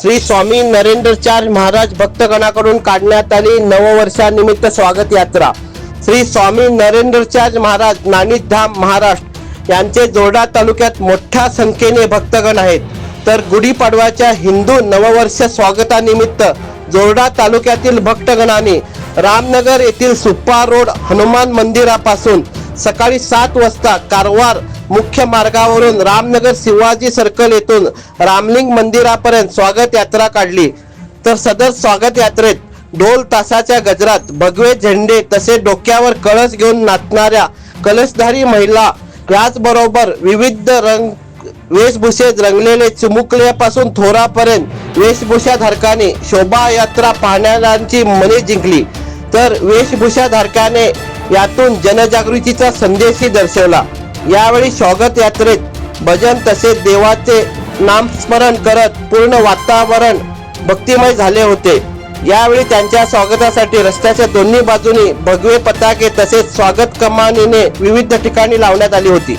श्री स्वामी नरेंद्रचार्य महाराज भक्तगणाकडून काढण्यात आली नववर्षानिमित्त स्वागत यात्रा. श्री स्वामी नरेंद्रचार्य महाराज नाणीधाम महाराष्ट्र यांचे जोरडा तालुक्यात मोठ्या संख्येने भक्तगण आहेत. तर गुढीपाडव्याच्या हिंदू नववर्ष स्वागतानिमित्त जोरडा तालुक्यातील भक्तगणाने रामनगर येथील सुप्पा रोड हनुमान मंदिरापासून सकाळी सात वाजता कारवार मुख्य मार्गावरून रामनगर शिवाजी सर्कल येथून रामलिंग मंदिरापर्यंत स्वागत यात्रा काढली. तर सदर स्वागत यात्रेत ढोल तासाच्या गजरात भगवे झेंडे तसे डोक्यावर कळस घेऊन नाचणाऱ्या कलशधारी महिला याचबरोबर विविध रंग वेशभूषेत रंगलेले चिमुकल्यापासून थोरापर्यंत वेशभूषाधारकाने शोभायात्रा पाहणाऱ्यांची मने जिंकली. तर वेशभूषाधारकाने यातून जनजागृतीचा संदेशही दर्शवला. यावेळी स्वागत यात्रेत भजन तसेच देवाचे नामस्मरण करत पूर्ण वातावरण भक्तिमय झाले होते. यावेळी त्यांच्या स्वागतासाठी रस्त्याच्या दोन्ही बाजूनी भगवे पताके तसेच स्वागत कमानीने विविध ठिकाणी लावण्यात आली होती.